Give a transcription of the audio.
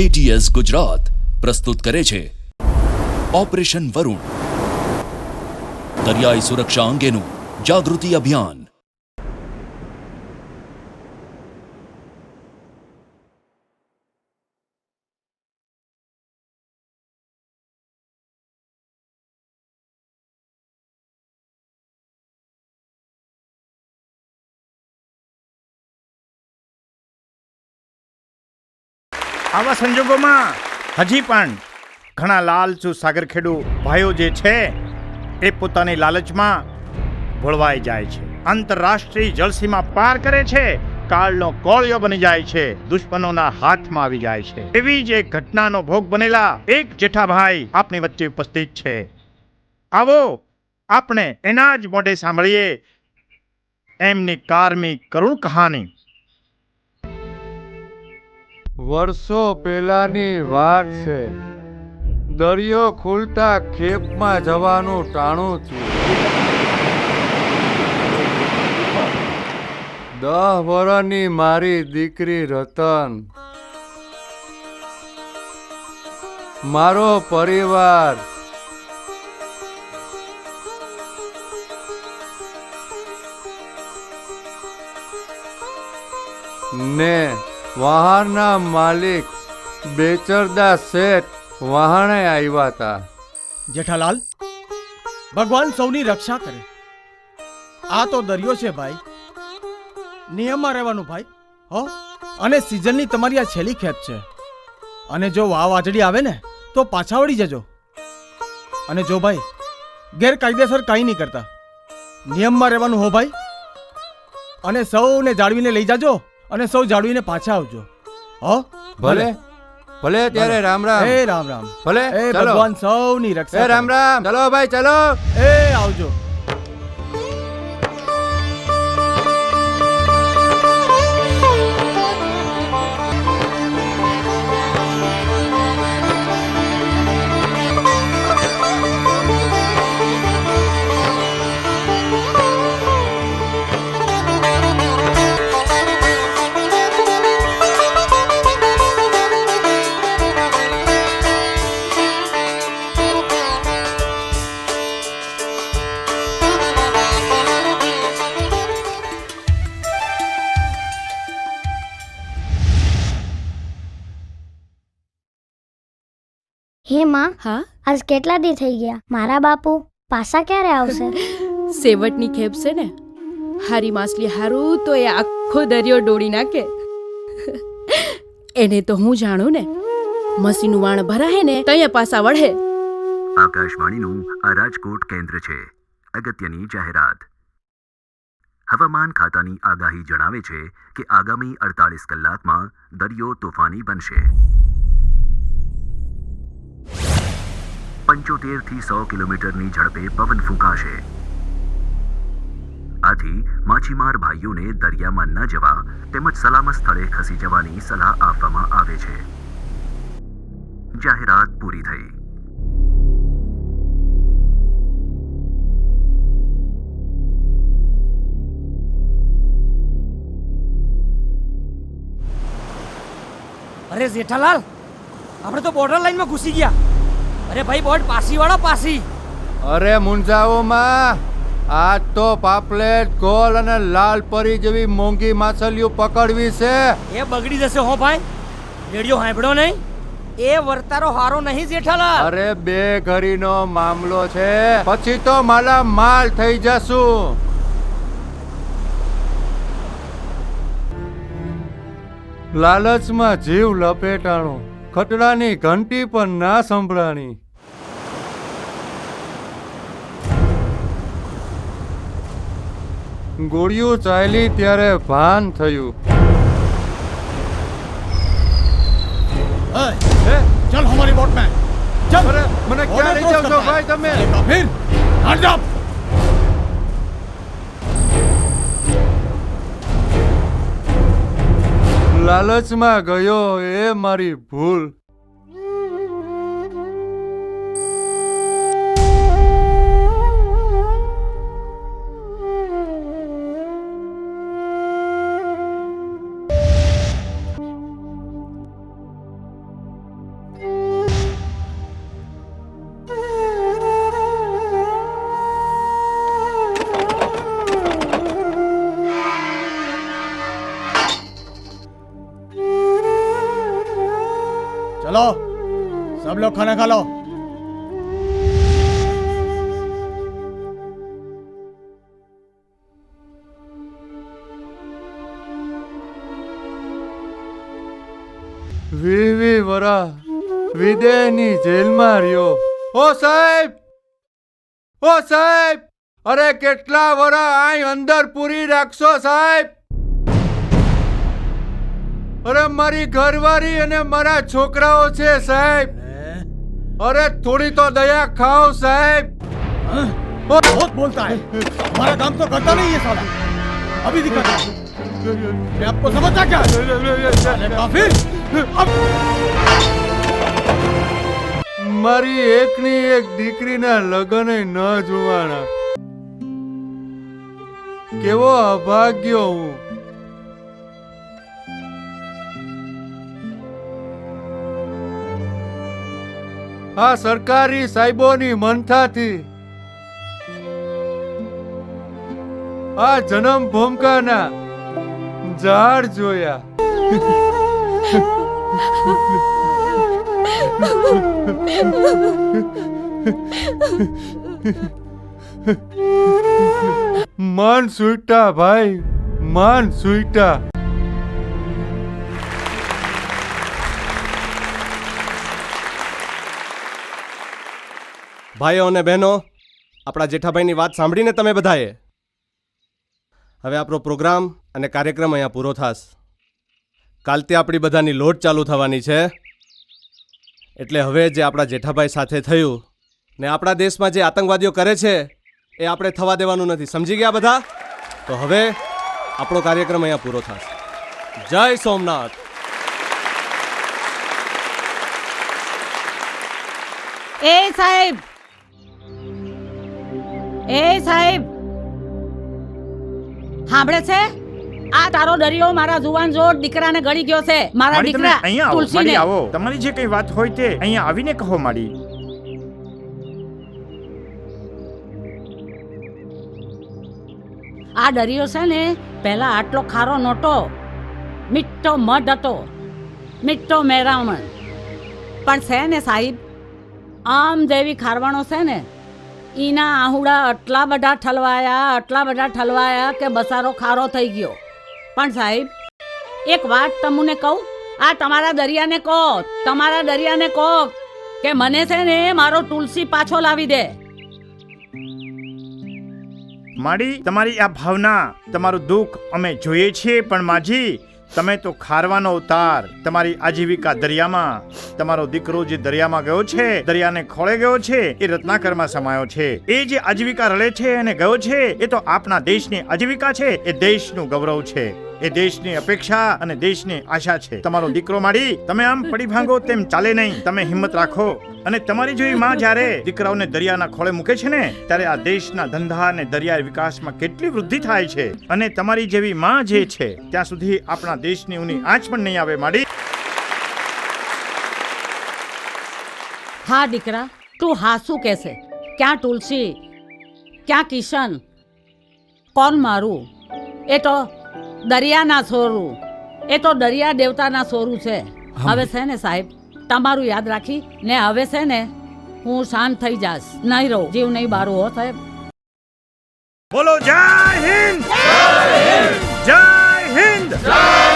ATS Gujarat પ્રસ્તુત કરે છે. ઓપરેશન વરુણ. દરિયાઈ સુરક્ષા અંગેનું જાગૃતિ અભિયાન. આવા સંજોગોમાં હજી પણ ઘણા લાલચુ સાગરખેડુ ભાઈઓ જે છે, એ પોતાની લાલચમાં ભોળવાઈ જાય છે. આંતરરાષ્ટ્રીય જળસીમા પાર કરે છે, કાળનો કોળિયો બની જાય છે, દુશ્મનોના હાથમાં આવી જાય છે. એવી જ એક ઘટનાનો ભોગ બનેલા એક જેઠાભાઈ આપની વચ્ચે ઉપસ્થિત છે. આવો આપણે એના જ મોઢે સાંભળીએ એમની કારમી કરુણ કહાની. વર્ષો પહેલાની વાત છે. દરિયો ખુલતા ખેપમાં જવાનું ટાણું છું. દહ વર્ષની મારી દીકરી રતન. મારો પરિવાર. ને વાહનના માલિક બેચરદા શેઠ વહાણે આવ્યા હતા. જેઠાલાલ, ભગવાન સૌની રક્ષા કરે. આ તો દરિયો છે ભાઈ. નિયમમાં રહેવાનું ભાઈ, હો? અને સિઝનની તમારી આ છેલ્લી ખેત છે. અને જો વાવ વાજડી આવે ને, તો પાછા વળી જજો. અને જો ભાઈ, ગેરકાયદેસર કાંઈ નહીં કરતા. નિયમમાં રહેવાનું હો ભાઈ. અને સૌને જાળવીને લઈ જાજો. અને સૌ જાળવીને પાછા આવજો. હો? ભલે. ભલે. ત્યારે રામ રામ. એ રામ રામ. ભલે એ ભગવાન સૌની રક્ષા એ રામ રામ. ચલો ભાઈ ચલો. એ આવજો. હે માં હા? આજ કેટલા દી થઈ ગયા? મારા બાપુ પાછા ક્યારે આવશે? સેવટની ખેપ છે ને? હારી માછલી હારું તો એ આખો દરિયો ડોળી નાખે. એને તો હું જાણું ને? મસીનું વાણ ભરાય ને તઅહીંયા પાસા વળે. આકાશવાણીનું આ રાજકોટ કેન્દ્ર છે અગત્યની જાહેરાત. હવામાન ખાતાની આગાહી જણાવે છે કે આગામી અડતાલીસ કલાકમાં દરિયો તોફાની બનશે. પંચોતેરથી સો કિલોમીટરની ઝડપે પવન ફૂંકાશે. આથી માછીમાર ભાઈઓને દરિયામાં ન જવા તેમજ સલામત સ્થળે ખસી જવાની સલાહ આપવામાં આવે છે. જાહેરાત પૂરી થઈ. અરે જેઠાલાલ, આપણે તો બોર્ડર લાઈનમાં ઘૂસી ગયા. અરે ભાઈ બોટ પાસી વાળો પાસી. અરે મુંજાઓમાં આજ તો પાપલેટ ગોલ અને લાલ પરી જેવી મોંઘી માછલીઓ પકડવી છે. એ બગડી જશે હો ભાઈ. રેડિયો સાંભળ્યો નહીં? એ વર્તારો હારો નહીં જેઠાલા અરે બે ઘરીનો મામલો છે. પછી તો માલા માલ થઈ જશું. લાલચમાં જીવ લપેટાણો. ખટડાની ઘંટી પણ ના સંભળાણી. ગોળીઓ ચાલી ત્યારે ભાન થયું. ચલ હમારી મને ક્યાં લઈ જાવ ભાઈ તમે? લાલચમાં ગયો એ મારી ભૂલ. लोग खाना खा लो વી વી વરા વિદેહની જેલમાં રહ્યો ઓ સાહેબ ઓ સાહેબ અરે કેટલા વરા આય અંદર પૂરી રાખશો સાહેબ અરે મારી ઘરવાળી અને મારા છોકરાઓ છે સાહેબ અરે થોડી તો દયા ખાઓ સાહેબ बहुत बहुत बोलता है हमारा काम तो करता नहीं है साला अभी दिक्कत है मैं आपको समझता क्या साले काफिर अब મારી એકની એક દીકરીના લગ્ન ન જોવાના કેવો અભાગ્યો હું આ સરકારી સાહેબોની મનથાથી આ જન્મ ભૂમકાના ઝાડ જોયા. માન સુઈટા ભાઈ માન સુઈટા. ભાઈઓ અને બહેનો, આપણા જેઠાભાઈની વાત સાંભળીને તમે બધાએ. હવે આપણો પ્રોગ્રામ અને કાર્યક્રમ અહીંયા પૂરો થશે. કાલથી આપણી બધાની લોટ ચાલુ થવાની છે. એટલે હવે જે આપણા જેઠાભાઈ સાથે થયું ને આપણા દેશમાં જે આતંકવાદીઓ કરે છે, એ આપણે થવા દેવાનું નથી. સમજી ગયા બધા? તો હવે આપણો કાર્યક્રમ અહીંયા પૂરો થશે. જય સોમનાથ. એ સાહેબ એ સાહેબ. સાંભળે છે? આ તારો દરિયો મારા જુવાન જોડ દીકરાને ગળી ગયો છે. મારા તમે દીકરા અહીંયા આવો તુલસીને. આવો. તમારી જે કઈ વાત હોય તે અહીંયા આવીને કહો મારી. આ દરિયો છે ને પહેલા આટલો ખારો નહોતો. મીઠો મઢ હતો. મીઠો મેરામણ. પણ છે ને સાહેબ આમ જેવી ખારવાણો છે ને ઈના આહુડા આટલા બધા ઠલવાયા, આટલા બધા ઠલવાયા કે બસારો ખારો થઈ ગયો. પણ સાહેબ, એક વાત તમને કહું? આ તમારા દરિયાને કહો તમારા દરિયાને કહો કે મને છે ને મારો તુલસી પાછો લાવી દે. માડી, તમારી આ ભાવના, તમારું દુઃખ અમે જોઈએ છીએ, પણ માજી તમે તો ખારવાનો અવતાર તમારી આજીવિકા દરિયામાં. તમારો દીકરો જે દરિયામાં ગયો છે, દરિયાને ખોળે ગયો છે, એ રત્નાકરમાં સમાયો છે. એ જે આજીવિકા રળે છે અને ગયો છે, એ તો આપણા દેશની આજીવિકા છે, એ દેશનું ગૌરવ છે. એ દેશની અપેક્ષા અને દેશની આશા છે. તમારો દીકરો માડી, તમે આમ પડી ભાંગો તેમ ચાલે નહીં. તમે હિંમત રાખો. અને તમારી જેવી માં જ્યારે દીકરાઓને દરિયાના ખોળે મૂકે છે ને, ત્યારે આ દેશના ધંધા અને દરિયાઈ વિકાસમાં કેટલી વૃદ્ધિ થાય છે. અને તમારી જેવી માં જે છે, ત્યાં સુધી આપણા દેશની ઉની આંચ પણ નહીં આવે, માડી. હા, દીકરા, તું હા શું કહેશે? ક્યાં તુલસી? ક્યાં કિશન? કોણ મારું? એ તો દરિયાના સોરું. એ તો દરિયા દેવતાના સોરું છે. હવે છે ને સાહેબ તમારું યાદ રાખી ને હવે છે ને હું શાંત થઈ જાશ નહીં રહું. જીવ નહીં બારું હો સાહેબ. બોલો જય હિન્દ! જય હિન્દ!